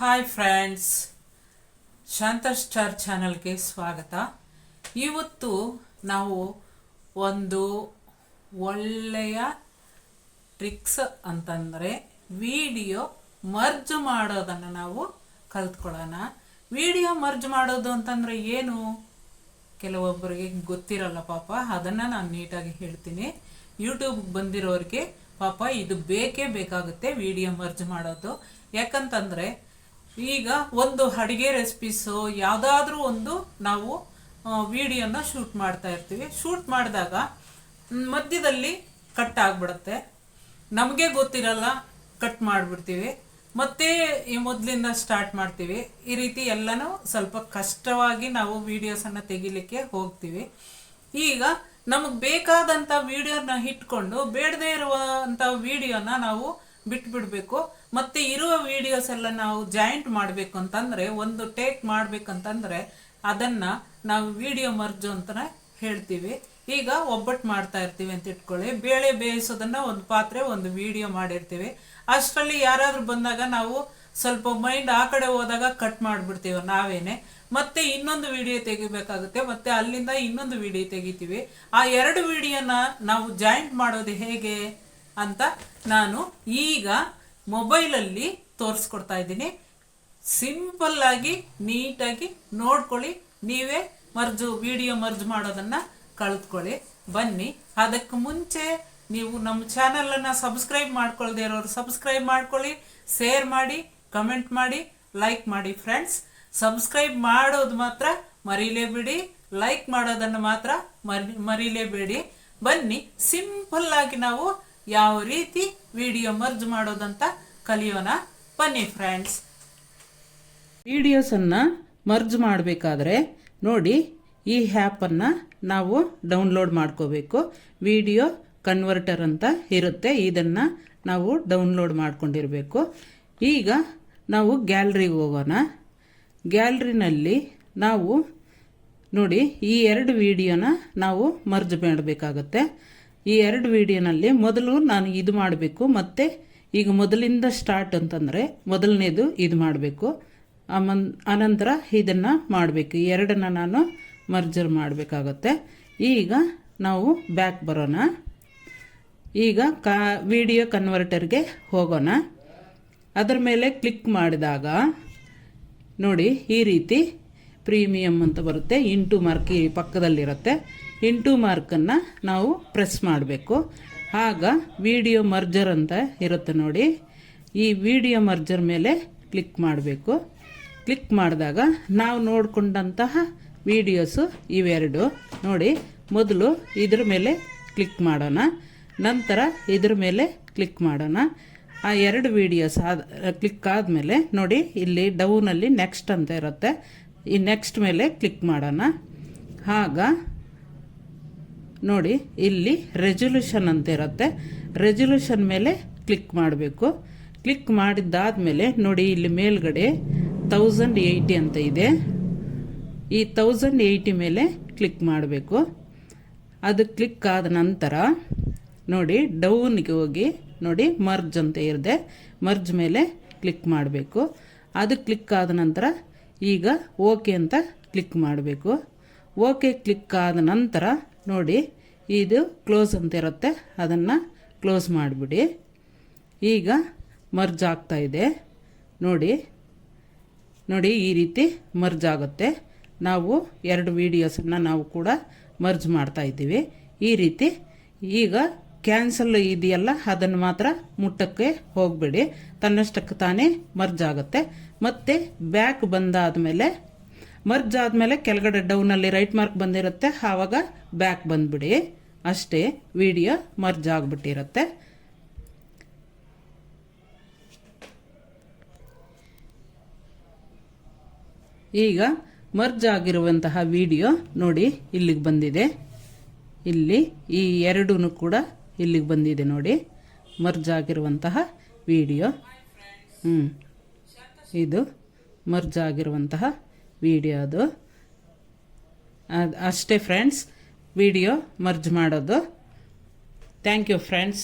Hi friends ಶಾಂತ star ಚಾನಲ್ಗೆ ಸ್ವಾಗತ. ಇವತ್ತು ನಾವು ಒಂದು ಒಳ್ಳೆಯ ಟ್ರಿಕ್ಸ್ ಅಂತಂದರೆ ವಿಡಿಯೋ ಮರ್ಜ್ ಮಾಡೋದನ್ನು ನಾವು ಕಲ್ತ್ಕೊಳ್ಳೋಣ. ವಿಡಿಯೋ ಮರ್ಜ್ ಮಾಡೋದು ಅಂತಂದರೆ ಏನು? ಕೆಲವೊಬ್ಬರಿಗೆ ಗೊತ್ತಿರಲ್ಲ ಪಾಪ, ಅದನ್ನು ನಾನು ನೀಟಾಗಿ ಹೇಳ್ತೀನಿ. ಯೂಟ್ಯೂಬ್ಗೆ ಬಂದಿರೋರಿಗೆ ಪಾಪ ಇದು ಬೇಕೇ ಬೇಕಾಗುತ್ತೆ ವಿಡಿಯೋ ಮರ್ಜ್ ಮಾಡೋದು. ಯಾಕಂತಂದರೆ ಈಗ ಒಂದು ಅಡುಗೆ ರೆಸಿಪೀಸು ಯಾವುದಾದ್ರೂ ಒಂದು ನಾವು ವಿಡಿಯೋನ ಶೂಟ್ ಮಾಡ್ತಾ ಇರ್ತೀವಿ. ಶೂಟ್ ಮಾಡಿದಾಗ ಮಧ್ಯದಲ್ಲಿ ಕಟ್ ಆಗಿಬಿಡುತ್ತೆ. ನಮಗೆ ಗೊತ್ತಿರಲ್ಲ ಕಟ್ ಮಾಡಿಬಿಡ್ತೀವಿ. ಮತ್ತೆ ಈ ಮೊದಲಿಂದ ಸ್ಟಾರ್ಟ್ ಮಾಡ್ತೀವಿ. ಈ ರೀತಿ ಎಲ್ಲನೂ ಸ್ವಲ್ಪ ಕಷ್ಟವಾಗಿ ನಾವು ವಿಡಿಯೋಸನ್ನು ತೆಗಿಲಿಕ್ಕೆ ಹೋಗ್ತೀವಿ. ಈಗ ನಮಗೆ ಬೇಕಾದಂಥ ವೀಡಿಯೋನ ಇಟ್ಕೊಂಡು ಬೇಡದೇ ಇರುವಂಥ ವೀಡಿಯೋನ ನಾವು ಬಿಟ್ಬಿಡ್ಬೇಕು. ಮತ್ತೆ ಇರುವ ವಿಡಿಯೋಸ್ ಎಲ್ಲ ನಾವು ಜಾಯಿಂಟ್ ಮಾಡಬೇಕು ಅಂತಂದ್ರೆ ಒಂದು ಟೇಕ್ ಮಾಡ್ಬೇಕಂತಂದ್ರೆ ಅದನ್ನ ನಾವು ವಿಡಿಯೋ ಮರ್ಜು ಅಂತಾನೆ ಹೇಳ್ತೀವಿ. ಈಗ ಒಬ್ಬಟ್ಟು ಮಾಡ್ತಾ ಇರ್ತೀವಿ ಅಂತ ಇಟ್ಕೊಳ್ಳಿ. ಬೇಳೆ ಬೇಯಿಸೋದನ್ನ ಒಂದು ಪಾತ್ರೆ, ಒಂದು ವಿಡಿಯೋ ಮಾಡಿರ್ತೀವಿ. ಅಷ್ಟರಲ್ಲಿ ಯಾರಾದ್ರೂ ಬಂದಾಗ ನಾವು ಸ್ವಲ್ಪ ಮೈಂಡ್ ಆ ಕಡೆ ಹೋದಾಗ ಕಟ್ ಮಾಡಿಬಿಡ್ತೀವಿ ನಾವೇನೆ. ಮತ್ತೆ ಇನ್ನೊಂದು ವಿಡಿಯೋ ತೆಗಿಬೇಕಾಗುತ್ತೆ. ಮತ್ತೆ ಅಲ್ಲಿಂದ ಇನ್ನೊಂದು ವಿಡಿಯೋ ತೆಗಿತೀವಿ. ಆ ಎರಡು ವಿಡಿಯೋನ ನಾವು ಜಾಯಿಂಟ್ ಮಾಡೋದು ಹೇಗೆ? ಅಂತ ನಾನು ಈಗ ಮೊಬೈಲಲ್ಲಿ ತೋರಿಸ್ಕೊಡ್ತಾ ಇದ್ದೀನಿ. ಸಿಂಪಲ್ ಆಗಿ ನೀಟಾಗಿ ನೋಡ್ಕೊಳ್ಳಿ. ನೀವೇ ಮರ್ಜು ವಿಡಿಯೋ ಮರ್ಜ್ ಮಾಡೋದನ್ನ ಕಳೆದ್ಕೊಳ್ಳಿ. ಬನ್ನಿ. ಅದಕ್ಕೆ ಮುಂಚೆ ನೀವು ನಮ್ಮ ಚಾನಲನ್ನು ಸಬ್ಸ್ಕ್ರೈಬ್ ಮಾಡ್ಕೊಳ್ದೇ ಇರೋರು ಸಬ್ಸ್ಕ್ರೈಬ್ ಮಾಡ್ಕೊಳ್ಳಿ. ಶೇರ್ ಮಾಡಿ ಕಮೆಂಟ್ ಮಾಡಿ ಲೈಕ್ ಮಾಡಿ ಫ್ರೆಂಡ್ಸ್ ಸಬ್ಸ್ಕ್ರೈಬ್ ಮಾಡೋದು ಮಾತ್ರ ಮರೀಲೇಬೇಡಿ ಲೈಕ್ ಮಾಡೋದನ್ನು ಮಾತ್ರ ಮರಿ ಮರೀಲೇಬೇಡಿ ಬನ್ನಿ. ಸಿಂಪಲ್ ಆಗಿ ನಾವು ಯಾವ ರೀತಿ ವಿಡಿಯೋ ಮರ್ಜ್ ಮಾಡೋದಂತ ಕಲಿಯೋಣ. ಬನ್ನಿ ಫ್ರೆಂಡ್ಸ್ ವಿಡಿಯೋಸನ್ನು ಮರ್ಜ್ ಮಾಡಬೇಕಾದ್ರೆ ನೋಡಿ ಈ ಹ್ಯಾಪನ್ನು ನಾವು ಡೌನ್ಲೋಡ್ ಮಾಡ್ಕೋಬೇಕು. ವಿಡಿಯೋ ಕನ್ವರ್ಟರ್ ಅಂತ ಇರುತ್ತೆ. ಇದನ್ನು ನಾವು ಡೌನ್ಲೋಡ್ ಮಾಡ್ಕೊಂಡಿರಬೇಕು. ಈಗ ನಾವು ಗ್ಯಾಲ್ರಿಗೆ ಹೋಗೋಣ. ಗ್ಯಾಲ್ರಿನಲ್ಲಿ ನಾವು ನೋಡಿ ಈ ಎರಡು ವಿಡಿಯೋನ ನಾವು ಮರ್ಜ್ ಮಾಡಬೇಕಾಗತ್ತೆ. ಈ ಎರಡು ವಿಡಿಯೋನಲ್ಲಿ ಮೊದಲು ನಾನು ಇದು ಮಾಡಬೇಕು, ಮತ್ತು ಈಗ ಮೊದಲಿಂದ ಸ್ಟಾರ್ಟ್ ಅಂತಂದರೆ ಮೊದಲನೇದು ಇದು ಮಾಡಬೇಕು. ಆಮನ್ ಆನಂತರ ಇದನ್ನು ಮಾಡಬೇಕು. ಎರಡನ್ನ ನಾನು ಮರ್ಜರ್ ಮಾಡಬೇಕಾಗತ್ತೆ. ಈಗ ನಾವು ಬ್ಯಾಕ್ ಬರೋಣ. ಈಗ ಕಾ ವಿಡಿಯೋ ಕನ್ವರ್ಟರ್ಗೆ ಹೋಗೋಣ. ಅದರ ಮೇಲೆ ಕ್ಲಿಕ್ ಮಾಡಿದಾಗ ನೋಡಿ ಈ ರೀತಿ ಪ್ರೀಮಿಯಂ ಅಂತ ಬರುತ್ತೆ. ಇಂಟು ಮಾರ್ಕ್ ಈ ಪಕ್ಕದಲ್ಲಿರುತ್ತೆ. ಇಂಟು ಮಾರ್ಕನ್ನು ನಾವು ಪ್ರೆಸ್ ಮಾಡಬೇಕು. ಆಗ ವಿಡಿಯೋ ಮರ್ಜರ್ ಅಂತ ಇರುತ್ತೆ ನೋಡಿ. ಈ ವಿಡಿಯೋ ಮರ್ಜರ್ ಮೇಲೆ ಕ್ಲಿಕ್ ಮಾಡಬೇಕು. ಕ್ಲಿಕ್ ಮಾಡಿದಾಗ ನಾವು ನೋಡಿಕೊಂಡಂತಹ ವಿಡಿಯೋಸು ಇವೆರಡು. ನೋಡಿ, ಮೊದಲು ಇದ್ರ ಮೇಲೆ ಕ್ಲಿಕ್ ಮಾಡೋಣ. ನಂತರ ಇದ್ರ ಮೇಲೆ ಕ್ಲಿಕ್ ಮಾಡೋಣ. ಆ ಎರಡು ವಿಡಿಯೋಸ್ ಆದ, ಕ್ಲಿಕ್ ಆದಮೇಲೆ ನೋಡಿ, ಇಲ್ಲಿ ಡೌನಲ್ಲಿ ನೆಕ್ಸ್ಟ್ ಅಂತ ಇರುತ್ತೆ. ಈ ನೆಕ್ಸ್ಟ್ ಮೇಲೆ ಕ್ಲಿಕ್ ಮಾಡೋಣ. ಆಗ ನೋಡಿ, ಇಲ್ಲಿ ರೆಜಲ್ಯೂಷನ್ ಅಂತ ಇರುತ್ತೆ ರೆಜಲ್ಯೂಷನ್ ಮೇಲೆ ಕ್ಲಿಕ್ ಮಾಡಬೇಕು. ಕ್ಲಿಕ್ ಮಾಡಿದ್ದಾದಮೇಲೆ ನೋಡಿ, ಇಲ್ಲಿ ಮೇಲ್ಗಡೆ ತೌಸಂಡ್ ಏಯ್ಟಿ ಅಂತ ಇದೆ. ಈ ತೌಸಂಡ್ ಏಯ್ಟಿ ಮೇಲೆ ಕ್ಲಿಕ್ ಮಾಡಬೇಕು. ಅದು ಕ್ಲಿಕ್ ಆದ ನಂತರ ನೋಡಿ ಡೌನ್ಗೆ ಹೋಗಿ ನೋಡಿ ಮರ್ಜ್ ಅಂತ ಇರದೆ ಮರ್ಜ್ ಮೇಲೆ ಕ್ಲಿಕ್ ಮಾಡಬೇಕು. ಅದು ಕ್ಲಿಕ್ ಆದ ನಂತರ ಈಗ ಓಕೆ ಅಂತ ಕ್ಲಿಕ್ ಮಾಡಬೇಕು. ಓಕೆ ಕ್ಲಿಕ್ ಆದ ನಂತರ ನೋಡಿ, ಇದು ಕ್ಲೋಸ್ ಅಂತ ಇರುತ್ತೆ. ಅದನ್ನು ಕ್ಲೋಸ್ ಮಾಡಿಬಿಡಿ. ಈಗ ಮರ್ಜ್ ಆಗ್ತಾ ಇದೆ. ನೋಡಿ ನೋಡಿ ಈ ರೀತಿ ಮರ್ಜ್ ಆಗುತ್ತೆ. ನಾವು ಎರಡು ವೀಡಿಯೋಸನ್ನು ನಾವು ಕೂಡ ಮರ್ಜ್ ಮಾಡ್ತಾ ಇದ್ದೀವಿ. ಈ ರೀತಿ ಈಗ ಕ್ಯಾನ್ಸಲ್ ಇದೆಯಲ್ಲ, ಅದನ್ನು ಮಾತ್ರ ಮುಟ್ಟಕ್ಕೆ ಹೋಗಬೇಡಿ. ತನ್ನಷ್ಟಕ್ಕೆ ತಾನೇ ಮರ್ಜ್ ಆಗುತ್ತೆ. ಮತ್ತೆ ಬ್ಯಾಕ್ ಬಂದಾದಮೇಲೆ ಮರ್ಜ್ ಆದಮೇಲೆ ಕೆಳಗಡೆ ಡೌನಲ್ಲಿ ರೈಟ್ ಮಾರ್ಕ್ ಬಂದಿರುತ್ತೆ, ಆವಾಗ ಬ್ಯಾಕ್ ಬಂದ್ಬಿಡಿ. ಅಷ್ಟೇ ವಿಡಿಯೋ ಮರ್ಜ್ ಆಗಿಬಿಟ್ಟಿರುತ್ತೆ. ಈಗ ಮರ್ಜ್ ಆಗಿರುವಂತಹ ವಿಡಿಯೋ ನೋಡಿ ಇಲ್ಲಿಗೆ ಬಂದಿದೆ. ಇಲ್ಲಿ ಈ ಎರಡೂ ಕೂಡ ಇಲ್ಲಿಗೆ ಬಂದಿದೆ ನೋಡಿ ಮರ್ಜ್ ಆಗಿರುವಂತಹ ವಿಡಿಯೋ. ಹ್ಞೂ ಇದು ಮರ್ಜ್ ಆಗಿರುವಂತಹ ವಿಡಿಯೋ ಅದು. ಅಷ್ಟೇ ಫ್ರೆಂಡ್ಸ್ ವಿಡಿಯೋ ಮರ್ಜ್ ಮಾಡೋದು. Thank you friends